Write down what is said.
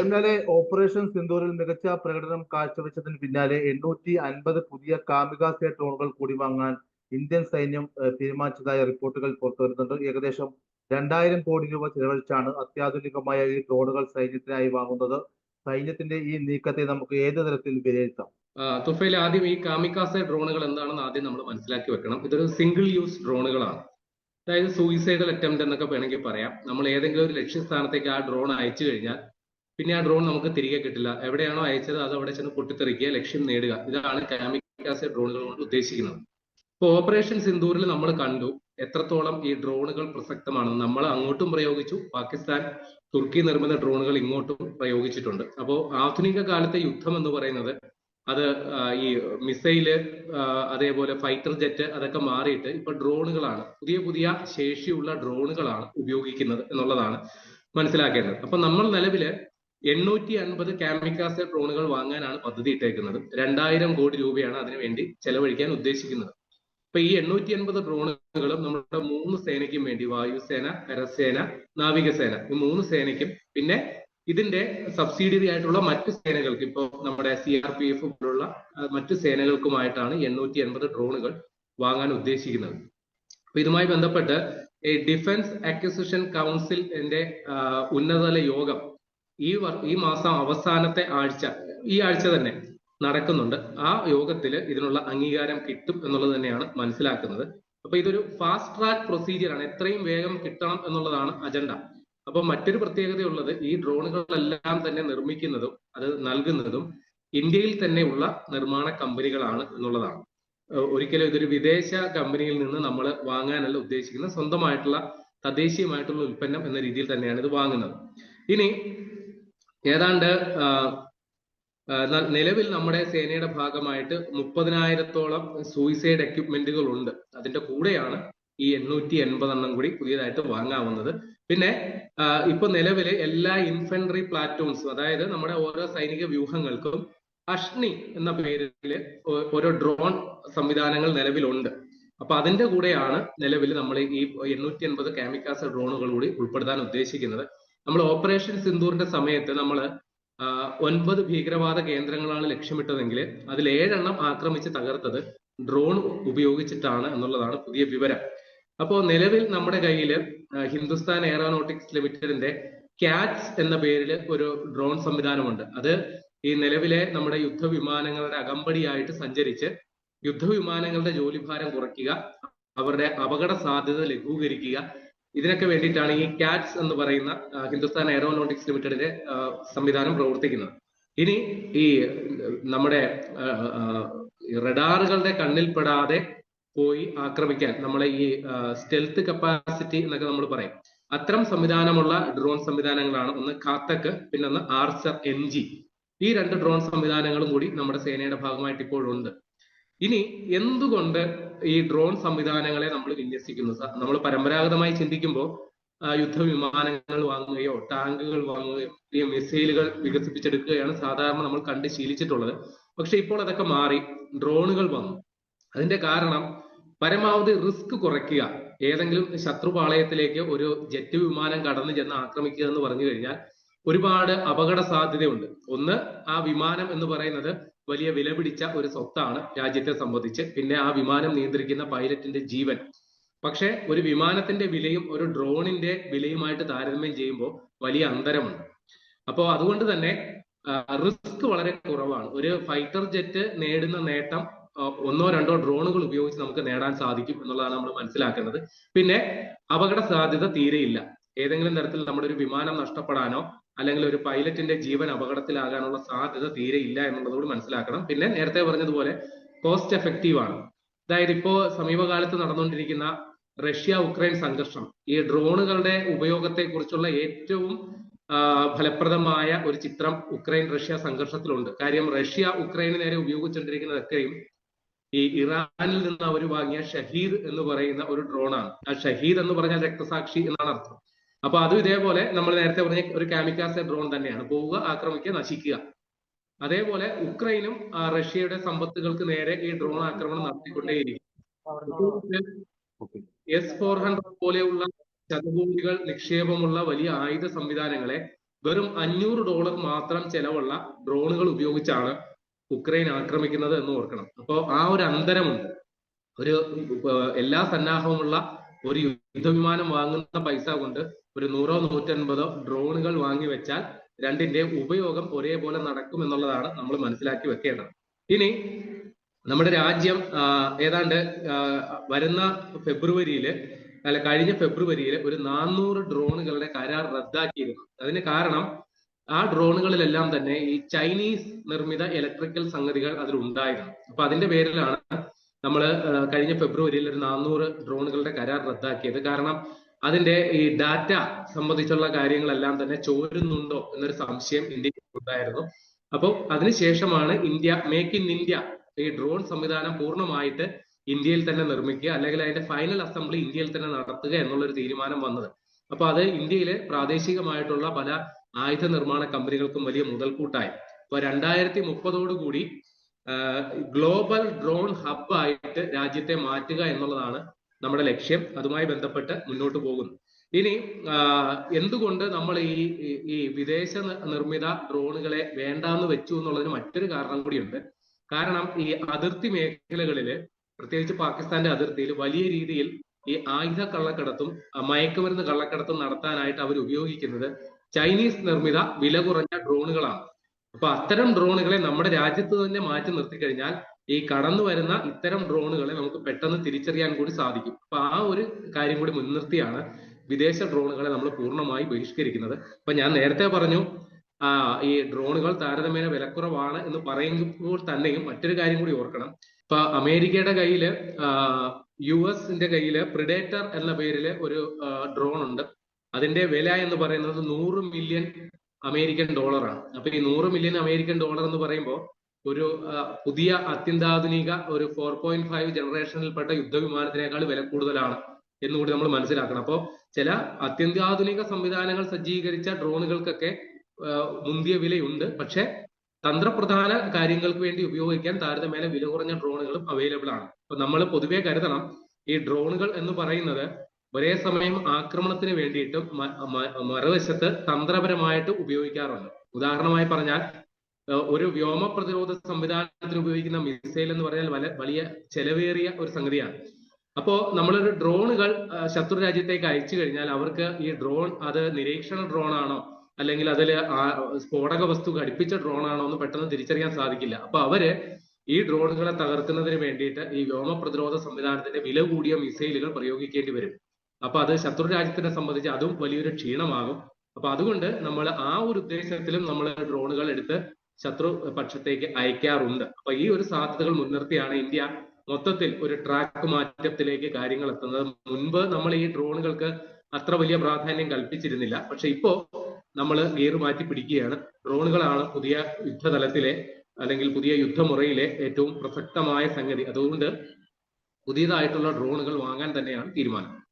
എന്നാൽ ഓപ്പറേഷൻ സിന്ദൂരിൽ മികച്ച പ്രകടനം കാഴ്ചവെച്ചതിന് പിന്നാലെ എണ്ണൂറ്റി അൻപത് പുതിയ കാമികാസെ ഡ്രോണുകൾ കൂടി വാങ്ങാൻ ഇന്ത്യൻ സൈന്യം തീരുമാനിച്ചതായ റിപ്പോർട്ടുകൾ പുറത്തുവരുന്നുണ്ട് ഏകദേശം രണ്ടായിരം കോടി രൂപ ചെലവഴിച്ചാണ് അത്യാധുനികമായ ഈ ഡ്രോണുകൾ സൈന്യത്തിനായി വാങ്ങുന്നത്. സൈന്യത്തിന്റെ ഈ നീക്കത്തെ നമുക്ക് ഏത് തരത്തിൽ വിലയിരുത്താം? തുഫയിൽ ആദ്യം ഈ കാമിക്കാസെ ഡ്രോണുകൾ എന്താണെന്ന് ആദ്യം നമ്മൾ മനസ്സിലാക്കി വെക്കണം. ഇതൊരു സിംഗിൾ യൂസ് ഡ്രോണുകളാണ്. അതായത് സൂയിസൈഡൽ അറ്റംപ്റ്റ് എന്നൊക്കെ വേണമെങ്കിൽ പറയാം. നമ്മൾ ഏതെങ്കിലും ഒരു ലക്ഷ്യസ്ഥാനത്തേക്ക് ആ ഡ്രോൺ അയച്ചു കഴിഞ്ഞാൽ പിന്നെ ആ ഡ്രോൺ നമുക്ക് തിരികെ കിട്ടില്ല. എവിടെയാണോ അയച്ചത് അത് അവിടെ ചെന്ന് പൊട്ടിത്തെറിക്കുക ലക്ഷ്യം നേടുക. ഇതാണ് കാമിക്കാസെ ഡ്രോണുകൾ കൊണ്ട് ഉദ്ദേശിക്കുന്നത്. ഇപ്പൊ ഓപ്പറേഷൻ സിന്ദൂരിൽ നമ്മൾ കണ്ടു എത്രത്തോളം ഈ ഡ്രോണുകൾ പ്രസക്തമാണ്. നമ്മൾ അങ്ങോട്ടും പ്രയോഗിച്ചു. പാകിസ്ഥാൻ തുർക്കി നിർമ്മിത ഡ്രോണുകൾ ഇങ്ങോട്ടും പ്രയോഗിച്ചിട്ടുണ്ട്. അപ്പോൾ ആധുനിക കാലത്തെ യുദ്ധം എന്ന് പറയുന്നത് അത് ഈ മിസൈൽ അതേപോലെ ഫൈറ്റർ ജെറ്റ് അതൊക്കെ മാറിയിട്ട് ഇപ്പൊ ഡ്രോണുകളാണ് പുതിയ പുതിയ ശേഷിയുള്ള ഡ്രോണുകളാണ് ഉപയോഗിക്കുന്നത് എന്നുള്ളതാണ് മനസ്സിലാക്കേണ്ടത്. അപ്പൊ നമ്മൾ നിലവിൽ എണ്ണൂറ്റി അൻപത് കാമിക്കാസെ ഡ്രോണുകൾ വാങ്ങാനാണ് പദ്ധതി ഇട്ടേക്കുന്നത്. രണ്ടായിരം കോടി രൂപയാണ് അതിനുവേണ്ടി ചെലവഴിക്കാൻ ഉദ്ദേശിക്കുന്നത്. അപ്പൊ ഈ എണ്ണൂറ്റി അൻപത് ഡ്രോണുകളും നമ്മുടെ മൂന്ന് സേനയ്ക്കും വേണ്ടി വായുസേന കരസേന നാവികസേന ഈ മൂന്ന് സേനയ്ക്കും പിന്നെ ഇതിന്റെ സബ്സിഡിയറി ആയിട്ടുള്ള മറ്റ് സേനകൾക്ക് ഇപ്പോൾ നമ്മുടെ സി ആർ പി എഫ് പോലുള്ള മറ്റ് സേനകൾക്കുമായിട്ടാണ് എണ്ണൂറ്റി എൺപത് ഡ്രോണുകൾ വാങ്ങാൻ ഉദ്ദേശിക്കുന്നത്. അപ്പൊ ഇതുമായി ബന്ധപ്പെട്ട് ഡിഫൻസ് അക്വിസിഷൻ കൗൺസിലിന്റെ ഉന്നതതല യോഗം ഈ ഈ മാസം അവസാനത്തെ ആഴ്ച ഈ ആഴ്ച തന്നെ നടക്കുന്നുണ്ട്. ആ യോഗത്തിൽ ഇതിനുള്ള അംഗീകാരം കിട്ടും എന്നുള്ളത് തന്നെയാണ് മനസ്സിലാക്കുന്നത്. അപ്പൊ ഇതൊരു ഫാസ്റ്റ് ട്രാക്ക് പ്രൊസീജിയർ ആണ്. എത്രയും വേഗം കിട്ടണം എന്നുള്ളതാണ് അജണ്ട അപ്പൊ മറ്റൊരു പ്രത്യേകതയുള്ളത് ഈ ഡ്രോണുകളെല്ലാം തന്നെ നിർമ്മിക്കുന്നതും അത് നൽകുന്നതും ഇന്ത്യയിൽ തന്നെയുള്ള നിർമ്മാണ കമ്പനികളാണ് എന്നുള്ളതാണ്. ഒരിക്കലും ഇതൊരു വിദേശ കമ്പനിയിൽ നിന്ന് നമ്മൾ വാങ്ങാനല്ല ഉദ്ദേശിക്കുന്നത്. സ്വന്തമായിട്ടുള്ള തദ്ദേശീയമായിട്ടുള്ള ഉൽപ്പന്നം എന്ന രീതിയിൽ തന്നെയാണ് ഇത് വാങ്ങുന്നത്. ഇനി ഏതാണ്ട് നിലവിൽ നമ്മുടെ സേനയുടെ ഭാഗമായിട്ട് മുപ്പതിനായിരത്തോളം സൂയിസൈഡ് എക്യുപ്മെന്റുകൾ ഉണ്ട്. അതിന്റെ കൂടെയാണ് ഈ എണ്ണൂറ്റി എൺപതെണ്ണം കൂടി പുതിയതായിട്ട് വാങ്ങാവുന്നത്. പിന്നെ ഇപ്പൊ നിലവിൽ എല്ലാ ഇൻഫെൻട്രി പ്ലാറ്റൂൺസും അതായത് നമ്മുടെ ഓരോ സൈനിക വ്യൂഹങ്ങൾക്കും അഷ്ണി എന്ന പേരിൽ ഓരോ ഡ്രോൺ സംവിധാനങ്ങൾ നിലവിലുണ്ട്. അപ്പൊ അതിന്റെ കൂടെയാണ് നിലവിൽ നമ്മൾ ഈ എണ്ണൂറ്റി എൺപത് കാമിക്കാസ ഡ്രോണുകൾ കൂടി ഉൾപ്പെടുത്താൻ ഉദ്ദേശിക്കുന്നത്. നമ്മൾ ഓപ്പറേഷൻ സിന്ദൂറിന്റെ സമയത്ത് നമ്മൾ ഒൻപത് ഭീകരവാദ കേന്ദ്രങ്ങളാണ് ലക്ഷ്യമിട്ടതെങ്കിൽ അതിൽ ഏഴെണ്ണം ആക്രമിച്ച് തകർത്തത് ഡ്രോൺ ഉപയോഗിച്ചിട്ടാണ് എന്നുള്ളതാണ് പുതിയ വിവരം. അപ്പോൾ നിലവിൽ നമ്മുടെ കയ്യിൽ ഹിന്ദുസ്ഥാൻ എയറോനോട്ടിക്സ് ലിമിറ്റഡിന്റെ ക്യാറ്റ്സ് എന്ന പേരിൽ ഒരു ഡ്രോൺ സംവിധാനമുണ്ട്. അത് ഈ നിലവിലെ നമ്മുടെ യുദ്ധവിമാനങ്ങളുടെ അകമ്പടിയായിട്ട് സഞ്ചരിച്ച് യുദ്ധവിമാനങ്ങളുടെ ജോലിഭാരം കുറയ്ക്കുക അവരുടെ അപകട സാധ്യത ലഘൂകരിക്കുക ഇതിനൊക്കെ വേണ്ടിയിട്ടാണ് ഈ ക്യാറ്റ്സ് എന്ന് പറയുന്ന ഹിന്ദുസ്ഥാൻ എയറോനോട്ടിക്സ് ലിമിറ്റഡിന്റെ സംവിധാനം പ്രവർത്തിക്കുന്നത്. ഇനി ഈ നമ്മുടെ റഡാറുകളുടെ കണ്ണിൽപ്പെടാതെ പോയി ആക്രമിക്കാൻ നമ്മളെ ഈ സ്റ്റെൽത്ത് കപ്പാസിറ്റി എന്നൊക്കെ നമ്മൾ പറയും. അത്തരം സംവിധാനമുള്ള ഡ്രോൺ സംവിധാനങ്ങളാണ് ഒന്ന് കാത്തക്ക് പിന്നെ ഒന്ന് ആർച്ചർ എം ജി ഈ രണ്ട് ഡ്രോൺ സംവിധാനങ്ങളും കൂടി നമ്മുടെ സേനയുടെ ഭാഗമായിട്ട് ഇപ്പോഴുണ്ട്. ഇനി എന്തുകൊണ്ട് ഈ ഡ്രോൺ സംവിധാനങ്ങളെ നമ്മൾ വിന്യസിക്കുന്നത് നമ്മൾ പരമ്പരാഗതമായി ചിന്തിക്കുമ്പോൾ യുദ്ധവിമാനങ്ങൾ വാങ്ങുകയോ ടാങ്കുകൾ വാങ്ങുകയോ പുതിയ മിസൈലുകൾ വികസിപ്പിച്ചെടുക്കുകയാണ് സാധാരണ നമ്മൾ കണ്ട് ശീലിച്ചിട്ടുള്ളത്. പക്ഷെ ഇപ്പോൾ അതൊക്കെ മാറി ഡ്രോണുകൾ വന്നു. അതിന്റെ കാരണം പരമാവധി റിസ്ക് കുറയ്ക്കുക. ഏതെങ്കിലും ശത്രുപാളയത്തിലേക്ക് ഒരു ജെറ്റ് വിമാനം കടന്നു ചെന്ന് ആക്രമിക്കുക എന്ന് പറഞ്ഞു കഴിഞ്ഞാൽ ഒരുപാട് അപകട സാധ്യതയുണ്ട്. ഒന്ന് ആ വിമാനം എന്ന് പറയുന്നത് വലിയ വില പിടിച്ച ഒരു സ്വത്താണ് രാജ്യത്തെ സംബന്ധിച്ച്. പിന്നെ ആ വിമാനം നിയന്ത്രിക്കുന്ന പൈലറ്റിന്റെ ജീവൻ. പക്ഷെ ഒരു വിമാനത്തിന്റെ വിലയും ഒരു ഡ്രോണിന്റെ വിലയുമായിട്ട് താരതമ്യം ചെയ്യുമ്പോൾ വലിയ അന്തരമുണ്ട്. അപ്പോൾ അതുകൊണ്ട് തന്നെ റിസ്ക് വളരെ കുറവാണ്. ഒരു ഫൈറ്റർ ജെറ്റ് നേടുന്ന നേട്ടം ഒന്നോ രണ്ടോ ഡ്രോണുകൾ ഉപയോഗിച്ച് നമുക്ക് നേടാൻ സാധിക്കും എന്നുള്ളതാണ് നമ്മൾ മനസ്സിലാക്കുന്നത്. പിന്നെ അപകട സാധ്യത തീരെയില്ല. ഏതെങ്കിലും തരത്തിൽ നമ്മുടെ ഒരു വിമാനം നഷ്ടപ്പെടാനോ അല്ലെങ്കിൽ ഒരു പൈലറ്റിന്റെ ജീവൻ അപകടത്തിലാകാനുള്ള സാധ്യത തീരെ ഇല്ല എന്നുള്ളതുകൂടി മനസ്സിലാക്കണം. പിന്നെ നേരത്തെ പറഞ്ഞതുപോലെ കോസ്റ്റ് എഫക്റ്റീവ് ആണ്. അതായത് ഇപ്പോ സമീപകാലത്ത് നടന്നുകൊണ്ടിരിക്കുന്ന റഷ്യ ഉക്രൈൻ സംഘർഷം ഈ ഡ്രോണുകളുടെ ഉപയോഗത്തെ കുറിച്ചുള്ള ഏറ്റവും ഫലപ്രദമായ ഒരു ചിത്രം ഉക്രൈൻ റഷ്യ സംഘർഷത്തിലുണ്ട്. കാര്യം റഷ്യ ഉക്രൈന് നേരെ ഉപയോഗിച്ചുകൊണ്ടിരിക്കുന്നതൊക്കെയും ഈ ഇറാനിൽ നിന്ന് അവർ വാങ്ങിയ ഷഹീദ് എന്ന് പറയുന്ന ഒരു ഡ്രോണാണ്. ആ ഷഹീദ് എന്ന് പറഞ്ഞാൽ രക്തസാക്ഷി എന്നാണ് അർത്ഥം. അപ്പൊ അതും ഇതേപോലെ നമ്മൾ നേരത്തെ പറഞ്ഞ ഒരു കാമിക്കാസെ ഡ്രോൺ തന്നെയാണ്. പോവുക ആക്രമിക്കുക നശിക്കുക. അതേപോലെ ഉക്രൈനും റഷ്യയുടെ സമ്പത്തുകൾക്ക് നേരെ ഈ ഡ്രോൺ ആക്രമണം നടത്തിക്കൊണ്ടേയിരിക്കും. എസ് ഫോർ ഹൺഡ്രഡ് പോലെയുള്ള ശതകോടികൾ നിക്ഷേപമുള്ള വലിയ ആയുധ സംവിധാനങ്ങളെ വെറും അഞ്ഞൂറ് ഡോളർ മാത്രം ചെലവുള്ള ഡ്രോണുകൾ ഉപയോഗിച്ചാണ് ഉക്രൈൻ ആക്രമിക്കുന്നത് എന്ന് ഓർക്കണം. അപ്പോൾ ആ ഒരു അന്തരമുണ്ട്. ഒരു എല്ലാ സന്നാഹവുമുള്ള ഒരു യുദ്ധവിമാനം വാങ്ങുന്ന പൈസ കൊണ്ട് ഒരു നൂറോ നൂറ്റൻപതോ ഡ്രോണുകൾ വാങ്ങി വെച്ചാൽ രണ്ടിന്റെ ഉപയോഗം ഒരേപോലെ നടക്കും എന്നുള്ളതാണ് നമ്മൾ മനസ്സിലാക്കി വെക്കേണ്ടത്. ഇനി നമ്മുടെ രാജ്യം ഏതാണ്ട് വരുന്ന ഫെബ്രുവരിയിൽ അല്ല കഴിഞ്ഞ ഫെബ്രുവരിയിൽ ഒരു നാനൂറ് ഡ്രോണുകളുടെ കരാർ റദ്ദാക്കിയിരുന്നു. അതിന് കാരണം ആ ഡ്രോണുകളിലെല്ലാം തന്നെ ഈ ചൈനീസ് നിർമ്മിത ഇലക്ട്രിക്കൽ സംഗതികൾ അതിലുണ്ടായിരുന്നു. അപ്പൊ അതിന്റെ പേരിലാണ് നമ്മൾ കഴിഞ്ഞ ഫെബ്രുവരിയിൽ ഒരു നാനൂറ് ഡ്രോണുകളുടെ കരാർ റദ്ദാക്കിയത്. കാരണം അതിന്റെ ഈ ഡാറ്റ സംബന്ധിച്ചുള്ള കാര്യങ്ങളെല്ലാം തന്നെ ചോരുന്നുണ്ടോ എന്നൊരു സംശയം ഇന്ത്യയ്ക്ക് ഉണ്ടായിരുന്നു. അപ്പോൾ അതിനുശേഷമാണ് ഇന്ത്യ മേക്ക് ഇൻ ഇന്ത്യ ഈ ഡ്രോൺ സംവിധാനം പൂർണമായിട്ട് ഇന്ത്യയിൽ തന്നെ നിർമ്മിക്കുക അല്ലെങ്കിൽ അതിന്റെ ഫൈനൽ അസംബ്ലി ഇന്ത്യയിൽ തന്നെ നടത്തുക എന്നുള്ള ഒരു തീരുമാനം വന്നത്. അപ്പൊ അത് ഇന്ത്യയിലെ പ്രാദേശികമായിട്ടുള്ള പല ആയുധ നിർമ്മാണ കമ്പനികൾക്കും വലിയ മുതൽക്കൂട്ടായി. അപ്പൊ രണ്ടായിരത്തി മുപ്പതോടുകൂടി ഗ്ലോബൽ ഡ്രോൺ ഹബ് ആയിട്ട് രാജ്യത്തെ മാറ്റുക എന്നുള്ളതാണ് നമ്മുടെ ലക്ഷ്യം അതുമായി ബന്ധപ്പെട്ട് മുന്നോട്ട് പോകുന്നു. ഇനി എന്തുകൊണ്ട് നമ്മൾ ഈ ഈ- വിദേശ നിർമ്മിത ഡ്രോണുകളെ വേണ്ടാന്ന് വെച്ചു എന്നുള്ളതിന് മറ്റൊരു കാരണം കൂടിയുണ്ട്. കാരണം ഈ അതിർത്തി മേഖലകളിൽ പ്രത്യേകിച്ച് പാകിസ്ഥാന്റെ അതിർത്തിയിൽ വലിയ രീതിയിൽ ഈ ആയുധ കള്ളക്കടത്തും മയക്കുമരുന്ന് കള്ളക്കടത്തും നടത്താനായിട്ട് അവർ ഉപയോഗിക്കുന്നത് ചൈനീസ് നിർമ്മിത വില കുറഞ്ഞ ഡ്രോണുകളാണ്. അപ്പൊ അത്തരം ഡ്രോണുകളെ നമ്മുടെ രാജ്യത്ത് തന്നെ മാറ്റി നിർത്തി കഴിഞ്ഞാൽ ഈ കടന്നു വരുന്ന ഇത്തരം ഡ്രോണുകളെ നമുക്ക് പെട്ടെന്ന് തിരിച്ചറിയാൻ കൂടി സാധിക്കും. അപ്പൊ ആ ഒരു കാര്യം കൂടി മുൻനിർത്തിയാണ് വിദേശ ഡ്രോണുകളെ നമ്മൾ പൂർണമായി ബഹിഷ്കരിക്കുന്നത്. അപ്പൊ ഞാൻ നേരത്തെ പറഞ്ഞു ഈ ഡ്രോണുകൾ താരതമ്യേന വിലക്കുറവാണ് എന്ന് പറയുമ്പോൾ തന്നെയും മറ്റൊരു കാര്യം കൂടി ഓർക്കണം. ഇപ്പൊ അമേരിക്കയുടെ കയ്യിൽ യു എസിന്റെ കയ്യിൽ പ്രിഡേറ്റർ എന്ന പേരിൽ ഒരു ഡ്രോൺ ഉണ്ട് അതിന്റെ വില എന്ന് പറയുന്നത് നൂറ് മില്യൺ അമേരിക്കൻ ഡോളറാണ്. അപ്പൊ ഈ നൂറ് മില്യൺ അമേരിക്കൻ ഡോളർ എന്ന് പറയുമ്പോൾ ഒരു പുതിയ അത്യന്താധുനിക ഒരു ഫോർ പോയിന്റ് ഫൈവ് ജനറേഷനിൽപ്പെട്ട യുദ്ധവിമാനത്തിനേക്കാൾ വില കൂടുതലാണ് എന്നുകൂടി നമ്മൾ മനസ്സിലാക്കണം. അപ്പോൾ ചില അത്യന്താധുനിക സംവിധാനങ്ങൾ സജ്ജീകരിച്ച ഡ്രോണുകൾക്കൊക്കെ മുന്തിയ വിലയുണ്ട്. പക്ഷെ തന്ത്രപ്രധാന കാര്യങ്ങൾക്ക് വേണ്ടി ഉപയോഗിക്കാൻ താരതമ്യേന വില കുറഞ്ഞ ഡ്രോണുകളും അവൈലബിൾ ആണ്. അപ്പൊ നമ്മൾ പൊതുവെ കരുതണം ഈ ഡ്രോണുകൾ എന്ന് പറയുന്നത് ഒരേ സമയം ആക്രമണത്തിന് വേണ്ടിയിട്ടും മറുവശത്ത് തന്ത്രപരമായിട്ട് ഉപയോഗിക്കാറുണ്ട്. ഉദാഹരണമായി പറഞ്ഞാൽ ഒരു വ്യോമ പ്രതിരോധ സംവിധാനത്തിന് ഉപയോഗിക്കുന്ന മിസൈൽ എന്ന് പറഞ്ഞാൽ വല വലിയ ചെലവേറിയ ഒരു സംഗതിയാണ്. അപ്പോ നമ്മളൊരു ഡ്രോണുകൾ ശത്രു രാജ്യത്തേക്ക് അയച്ചു കഴിഞ്ഞാൽ അവർക്ക് ഈ ഡ്രോൺ അത് നിരീക്ഷണ ഡ്രോൺ ആണോ അല്ലെങ്കിൽ അതിൽ സ്ഫോടക വസ്തു ഘടിപ്പിച്ച ഡ്രോൺ ആണോ എന്ന് പെട്ടെന്ന് തിരിച്ചറിയാൻ സാധിക്കില്ല. അപ്പൊ അവർ ഈ ഡ്രോണുകളെ തകർക്കുന്നതിന് വേണ്ടിയിട്ട് ഈ വ്യോമ പ്രതിരോധ സംവിധാനത്തിന്റെ വില കൂടിയ മിസൈലുകൾ പ്രയോഗിക്കേണ്ടി വരും. അപ്പൊ അത് ശത്രു രാജ്യത്തിനെ സംബന്ധിച്ച് അതും വലിയൊരു ക്ഷീണമാകും. അപ്പൊ അതുകൊണ്ട് നമ്മൾ ആ ഒരു ഉദ്ദേശത്തിലും നമ്മൾ ഡ്രോണുകൾ എടുത്ത് ശത്രു പക്ഷത്തേക്ക് അയക്കാറുണ്ട്. അപ്പൊ ഈ ഒരു സാധ്യതകൾ മുൻനിർത്തിയാണ് ഇന്ത്യ മൊത്തത്തിൽ ഒരു ട്രാക്ക് മാറ്റത്തിലേക്ക് കാര്യങ്ങൾ എത്തുന്നത്. മുൻപ് നമ്മൾ ഈ ഡ്രോണുകൾക്ക് അത്ര വലിയ പ്രാധാന്യം കൽപ്പിച്ചിരുന്നില്ല. പക്ഷെ ഇപ്പോ നമ്മൾ ഗിയർ മാറ്റി പിടിക്കുകയാണ്. ഡ്രോണുകളാണ് പുതിയ യുദ്ധതലത്തിലെ അല്ലെങ്കിൽ പുതിയ യുദ്ധമുറയിലെ ഏറ്റവും പ്രസക്തമായ സംഗതി. അതുകൊണ്ട് പുതിയതായിട്ടുള്ള ഡ്രോണുകൾ വാങ്ങാൻ തന്നെയാണ് തീരുമാനം.